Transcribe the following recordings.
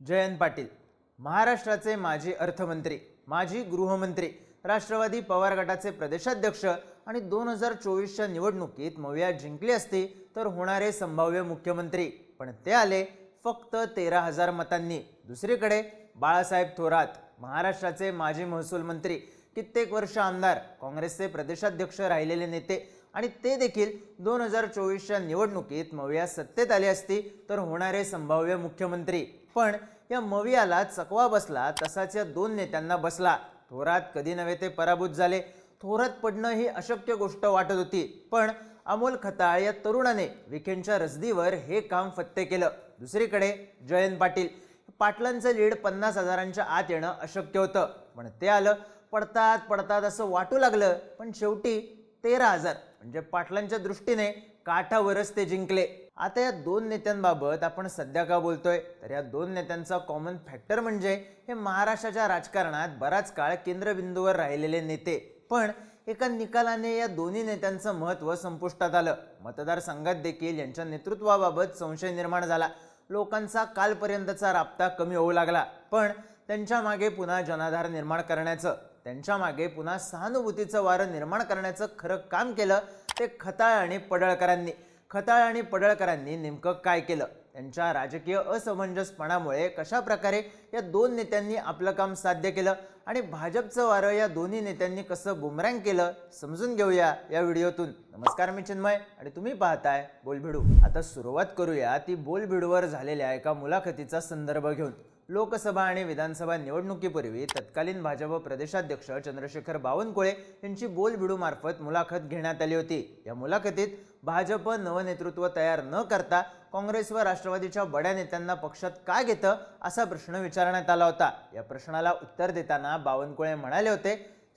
जयंत पाटील महाराष्ट्राचे माजी अर्थमंत्री माजी गृहमंत्री राष्ट्रवादी पवार गटाचे प्रदेशाध्यक्ष आणि दोन हजार चोवीसच्या निवडणुकीत मव्या जिंकली असती तर होणारे संभाव्य मुख्यमंत्री. पण ते आले फक्त तेरा हजार मतांनी. दुसरीकडे बाळासाहेब थोरात महाराष्ट्राचे माजी महसूल मंत्री कित्येक वर्ष आमदार काँग्रेसचे प्रदेशाध्यक्ष राहिलेले नेते आणि ते देखील दोन हजार चोवीसच्या निवडणुकीत मव्या सत्तेत आली असती तर होणारे संभाव्य मुख्यमंत्री. पण या मवियाला चकवा बसला तसाच या दोन नेत्यांना बसला. थोरात कधी नव्हे ते पराभूत झाले. थोरात पडणं ही अशक्य गोष्ट वाटत होती. पण अमोल खताळ या तरुणाने विखेंच्या रसदीवर हे काम फत्ते केलं. दुसरीकडे जयंत पाटील. पाटलांचं लीड पन्नास हजारांच्या आत येणं अशक्य होतं. पण ते आलं पडतात पडतात असं वाटू लागलं. पण शेवटी तेरा हजार म्हणजे पाटलांच्या दृष्टीने काठावरच ते जिंकले. आता या दोन नेत्यांबाबत आपण सध्या का बोलतोय? तर या दोन नेत्यांचा कॉमन फॅक्टर म्हणजे हे महाराष्ट्राच्या राजकारणात बराच काळ केंद्रबिंदूवर राहिलेले नेते. पण एका निकालाने या दोन्ही नेत्यांचं महत्त्व संपुष्टात आलं. मतदारसंघात देखील यांच्या नेतृत्वाबाबत संशय निर्माण झाला. लोकांचा कालपर्यंतचा राबता कमी होऊ लागला. पण त्यांच्या मागे पुन्हा जनाधार निर्माण करण्याचं त्यांच्या मागे पुन्हा सहानुभूतीचं वारं निर्माण करण्याचं खरं काम केलं ते खताळ आणि पडळकरांनी. खताळ आणि पडळकरांनी नेमकं काय केलं? त्यांच्या राजकीय असमंजसपणामुळे कशा प्रकारे या दोन नेत्यांनी आपलं काम साध्य केलं आणि भाजपचं वारं या दोन्ही नेत्यांनी कसं बुमरँग केलं समजून घेऊया या व्हिडिओतून. नमस्कार मी चिन्मय आणि तुम्ही पाहताय बोलभिडू आता सुरुवात करूया ती बोलभिडूवर झालेल्या एका मुलाखतीचा संदर्भ घेऊन. लोकसभा आणि विधानसभा निवडणुकीपूर्वी तत्कालीन भाजप प्रदेशाध्यक्ष चंद्रशेखर बावनकुळे यांची बोलबिडूमार्फत मुलाखत घेण्यात आली होती. या मुलाखतीत भाजप नवनेतृत्व तयार न करता काँग्रेस व राष्ट्रवादीच्या बड्या नेत्यांना पक्षात का घेतं असा प्रश्न विचारण्यात आला होता. या प्रश्नाला उत्तर देताना बावनकुळे म्हणाले होते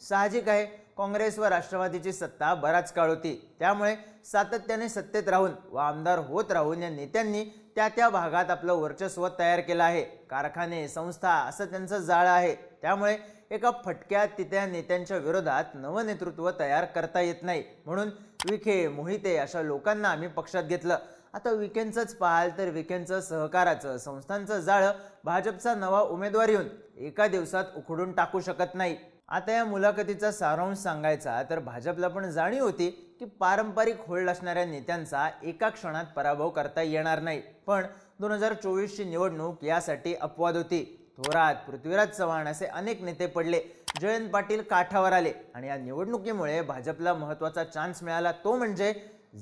साहजिक आहे काँग्रेस व राष्ट्रवादीची सत्ता बराच काळ होती. त्यामुळे सातत्याने सत्तेत राहून व आमदार होत राहून या नेत्यांनी त्या त्या भागात आपलं वर्चस्व तयार केलं आहे. कारखाने संस्था असं त्यांचं जाळं आहे. त्यामुळे एका फटक्यात तिथ्या नेत्यांच्या विरोधात नवनेतृत्व तयार करता येत नाही. म्हणून विखे मोहिते अशा लोकांना आम्ही पक्षात घेतलं. आता विकेंचंच पाहाल तर विकेंचं सहकाराचं संस्थांचं जाळं भाजपचा नवा उमेदवार येऊन एका दिवसात उखडून टाकू शकत नाही. आता या मुलाखतीचा सारांश सांगायचा तर भाजपला पण जाणीव होती की पारंपरिक होल्ड असणाऱ्या नेत्यांचा एका क्षणात पराभव करता येणार नाही. पण दोन हजार चोवीसची निवडणूक यासाठी अपवाद होती. थोरात पृथ्वीराज चव्हाण असे अनेक नेते पडले. जयंत पाटील काठावर आले आणि या निवडणुकीमुळे भाजपला महत्त्वाचा चान्स मिळाला. तो म्हणजे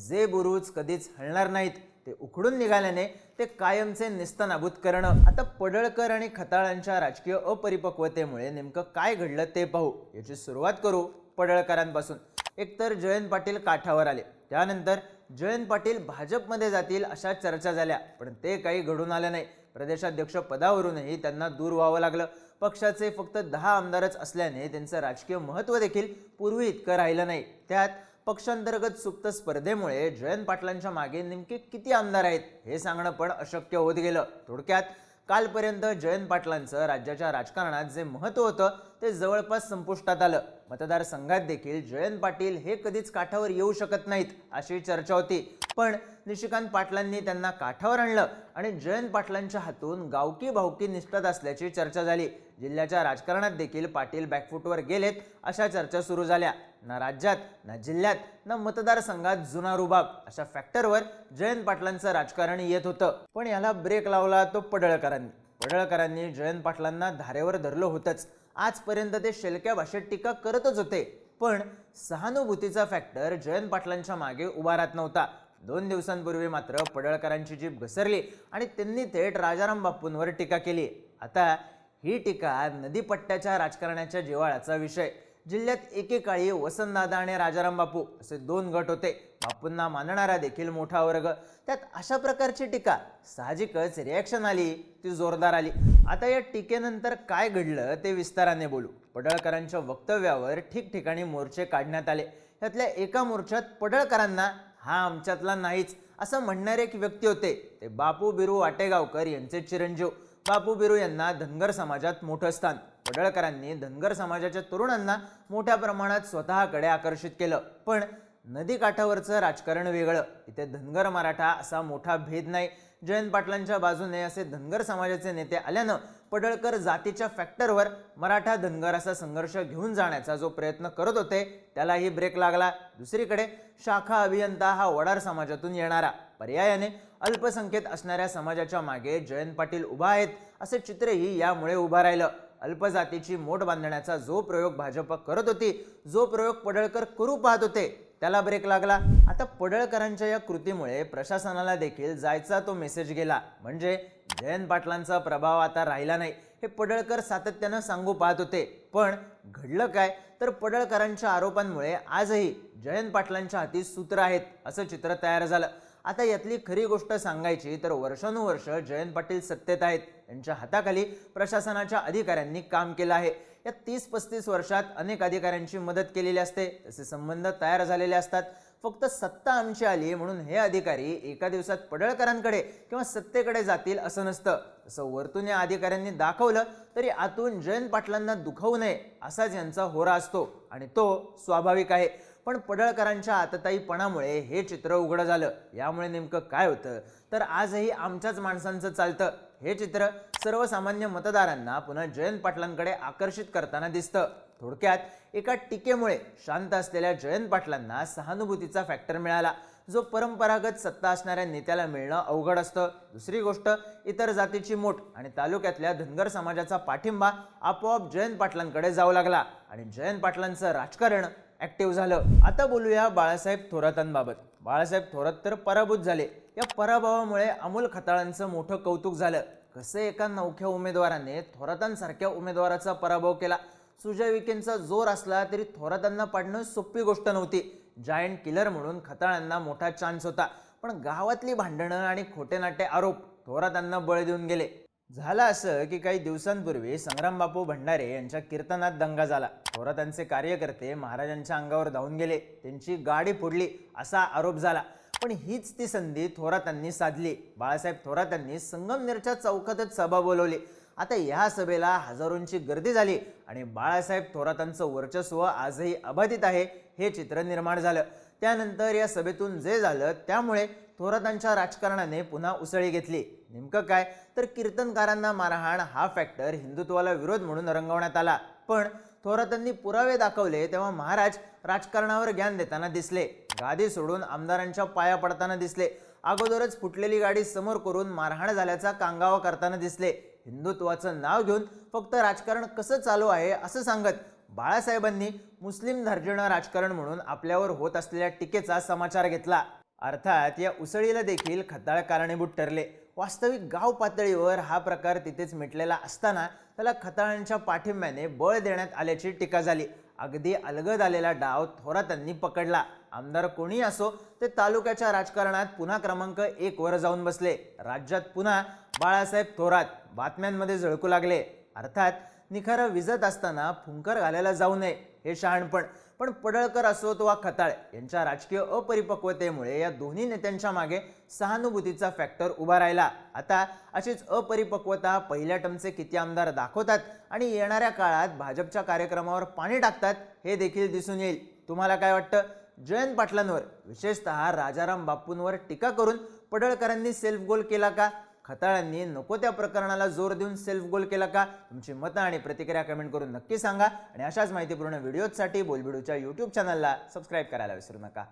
जे बुरुज कधीच हलणार नाहीत. ते उखडून निघाल्याने ते कायमचे निस्तनाभूत करणं. आता पडळकर आणि खताळांच्या राजकीय अपरिपक्वतेमुळे नेमकं काय घडलं ते पाहू. याची सुरुवात करू पडळकरांपासून. एकतर जयंत पाटील काठावर आले. त्यानंतर जयंत पाटील भाजपमध्ये जातील अशा चर्चा झाल्या पण ते काही घडून आलं नाही. प्रदेशाध्यक्ष पदावरूनही त्यांना दूर व्हावं लागलं. पक्षाचे फक्त दहा आमदारच असल्याने त्यांचं राजकीय महत्त्व देखील पूर्वी इतकं राहिलं नाही. त्यात पक्षांतर्गत सुप्त स्पर्धेमुळे जयंत पाटलांच्या मागे नेमके किती आमदार आहेत हे सांगणं पण अशक्य होत गेलं. थोडक्यात कालपर्यंत जयंत पाटलांचं राज्याच्या राजकारणात जे महत्त्व होतं ते जवळपास संपुष्टात आलं. मतदारसंघात देखील जयंत पाटील हे कधीच काठावर येऊ शकत नाहीत अशी चर्चा होती. पण निशिकांत पाटलांनी त्यांना काठावर आणलं आणि जयंत पाटलांच्या हातून गावकी भावकी निष्ठत असल्याची चर्चा झाली. जिल्ह्याच्या राजकारणात देखील पाटील बॅकफुटवर गेलेत अशा चर्चा सुरू झाल्या. ना राज्यात ना जिल्ह्यात ना मतदारसंघात जुना रुबाब. अशा फॅक्टरवर जयंत पाटलांचं राजकारण येत होतं. पण याला ब्रेक लावला तो पडळकरांनी. पडळकरांनी जयंत पाटलांना धारेवर धरलं होतंच. आजपर्यंत ते शेलक्या भाषेत टीका करतच होते. पण सहानुभूतीचा फॅक्टर जयंत पाटलांच्या मागे उभा राहत नव्हता. दोन दिवसांपूर्वी मात्र पडळकरांची जीभ घसरली आणि त्यांनी थेट राजाराम बापूंवर टीका केली. आता ही टीका नदीपट्ट्याच्या राजकारणाच्या जिव्हाळ्याचा विषय. जिल्ह्यात एकेकाळी वसंतदादा आणि राजाराम बापू असे दोन गट होते. बापूंना मानणारा देखील मोठा वर्ग. त्यात अशा प्रकारची टीका साहजिकच रिॲक्शन आली ती जोरदार आली. आता या टीकेनंतर काय घडलं ते विस्ताराने बोलू. पडळकरांच्या वक्तव्यावर ठिकठिकाणी मोर्चे काढण्यात आले. त्यातल्या एका मोर्चात पडळकरांना हा आमच्यातला नाहीच असं म्हणणारे एक व्यक्ती होते. ते बापू बिरू वाटेगावकर यांचे चिरंजीव. बापू बिरू यांना धनगर समाजात मोठं स्थान. पडळकरांनी धनगर समाजाच्या तरुणांना मोठ्या प्रमाणात स्वतःकडे आकर्षित केलं. पण नदीकाठावरचं राजकारण वेगळं. इथे धनगर मराठा असा मोठा भेद नाही. जयंत पाटलांच्या बाजूने असे धनगर समाजाचे नेते आल्यानं पडळकर जातीच्या फॅक्टरवर मराठा धनगर असा संघर्ष घेऊन जाण्याचा जो प्रयत्न करत होते त्यालाही ब्रेक लागला. दुसरीकडे शाखा अभियंता हा वडार समाजातून येणारा. पर्यायाने अल्पसंख्येत असणाऱ्या समाजाच्या मागे जयंत पाटील उभा आहेत असे चित्रही यामुळे उभा राहिलं. अल्पजातीची मोठ बांधण्याचा जो प्रयोग भाजप करत होती जो प्रयोग पडळकर करू पाहत होते त्याला ब्रेक लागला. आता पडळकरांच्या या कृतीमुळे प्रशासनाला देखील जायचा तो मेसेज गेला. म्हणजे जयंत पाटलांचा प्रभाव आता राहिला नाही. हे पडळकर सातत्यानं सांगू पाहत होते. पण घडलं काय? तर पडळकरांच्या आरोपांमुळे आजही जयंत पाटलांच्या हाती सूत्र आहेत असं चित्र तयार झालं. आता यातली खरी गोष्ट सांगायची तर वर्षानुवर्ष जयंत पाटील सत्तेत आहेत. यांच्या हाताखाली प्रशासनाच्या अधिकाऱ्यांनी काम केलं आहे. या तीस पस्तीस वर्षात अनेक अधिकाऱ्यांची मदत केलेली असते. तसे संबंध तयार झालेले असतात. फक्त सत्ता आमची आली म्हणून हे अधिकारी एका दिवसात पडळकरांकडे किंवा सत्तेकडे जातील असं नसतं. तसं वरतून या अधिकाऱ्यांनी दाखवलं तरी आतून जयंत पाटलांना दुखवू नये असाच यांचा होरा असतो. आणि तो स्वाभाविक आहे. पण पडळकरांच्या आतताईपणामुळे हे चित्र उघडं झालं. यामुळे नेमकं काय होतं? तर आजही आमच्याच माणसांचं चालतं. हे चित्र सर्वसामान्य मतदारांना पुन्हा जयंत पाटलांकडे आकर्षित करताना दिसतं. थोडक्यात एका टीकेमुळे शांत असलेल्या जयंत पाटलांना सहानुभूतीचा फॅक्टर मिळाला. जो परंपरागत सत्ता असणाऱ्या नेत्याला मिळणं अवघड असतं. दुसरी गोष्ट इतर जातीची मोठ आणि तालुक्यातल्या धनगर समाजाचा पाठिंबा आपोआप जयंत पाटलांकडे जाऊ लागला. आणि जयंत पाटलांचं राजकारण ॲक्टिव्ह झालं. आता बोलूया बाळासाहेब थोरातांबाबत. बाळासाहेब थोरात तर पराभूत झाले. या पराभवामुळे अमोल खताळांचं मोठं कौतुक झालं. कसे एका नवख्या उमेदवाराने थोरातांसारख्या उमेदवाराचा पराभव केला? सुजय विखेंचा जोर असला तरी थोरातांना पाडणं सोपी गोष्ट नव्हती. जायंट किलर म्हणून खताळांना मोठा चान्स होता. पण गावातली भांडणं आणि खोटेनाटे आरोप थोरातांना बळ देऊन गेले. झालं असं की काही दिवसांपूर्वी संग्राम बापू भंडारे यांच्या कीर्तनात दंगा झाला. थोरातांचे कार्यकर्ते महाराजांच्या अंगावर धावून गेले. त्यांची गाडी फोडली असा आरोप झाला. पण हीच ती संधी थोरातांनी साधली. बाळासाहेब थोरातांनी संगमनेरच्या चौकातच सभा बोलवली. आता या सभेला हजारोंची गर्दी झाली आणि बाळासाहेब थोरातांचं वर्चस्व आजही अबाधित आहे हे चित्र निर्माण झालं. त्यानंतर या सभेतून जे झालं त्यामुळे थोरातांच्या राजकारणाने पुन्हा उसळी घेतली. नेमकं काय? तर कीर्तनकारांना मारहाण हा फॅक्टर हिंदुत्वाला विरोध म्हणून रंगवण्यात आला. पण थोरातांनी पुरावे दाखवले तेव्हा महाराज राजकारणावर ज्ञान देताना दिसले. गादी सोडून आमदारांच्या पाया पडताना दिसले. अगोदरच फुटलेली गाडी समोर करून मारहाण झाल्याचा कांगावा करताना दिसले. हिंदुत्वाचं नाव घेऊन फक्त राजकारण कसं चालू आहे असं सांगत बाळासाहेबांनी मुस्लिम धार्जिणं राजकारण म्हणून आपल्यावर होत असलेल्या टीकेचा समाचार घेतला. अर्थात या उसळीला देखील खताळ कारणीभूत ठरले. वास्तविक गाव पातळीवर हा प्रकार तिथेच मिटलेला असताना त्याला खताळांच्या पाठिंब्याने बळ देण्यात आल्याची टीका झाली. अगदी अलगद आलेला डाव थोरातांनी पकडला. आमदार कोणी असो ते तालुक्याच्या राजकारणात पुन्हा क्रमांक एक वर जाऊन बसले. राज्यात पुन्हा बाळासाहेब थोरात बातम्यांमध्ये झळकू लागले. अर्थात निखारं विजत असताना फुंकर घालायला जाऊ नये हे शहाणपण. पण पडळकर असोत वा खताळ यांच्या राजकीय अपरिपक्वतेमुळे या दोन्ही नेत्यांच्या मागे सहानुभूतीचा फॅक्टर उभा राहिला. आता अशीच अपरिपक्वता पहिल्या टर्मचे किती आमदार दाखवतात आणि येणाऱ्या काळात भाजपच्या कार्यक्रमावर पाणी टाकतात हे देखील दिसून येईल. तुम्हाला काय वाटतं? जयंत पाटलांवर विशेषतः राजाराम बापूंवर टीका करून पडळकरांनी सेल्फ गोल केला का? खताळांनी नको त्या प्रकरणाला जोर देऊन सेल्फ गोल केला का? तुमची मतं आणि प्रतिक्रिया कमेंट करून नक्की सांगा. आणि अशाच माहितीपूर्ण व्हिडिओजसाठी बोलबिडूच्या यूट्यूब चॅनलला सबस्क्राईब करायला विसरू नका.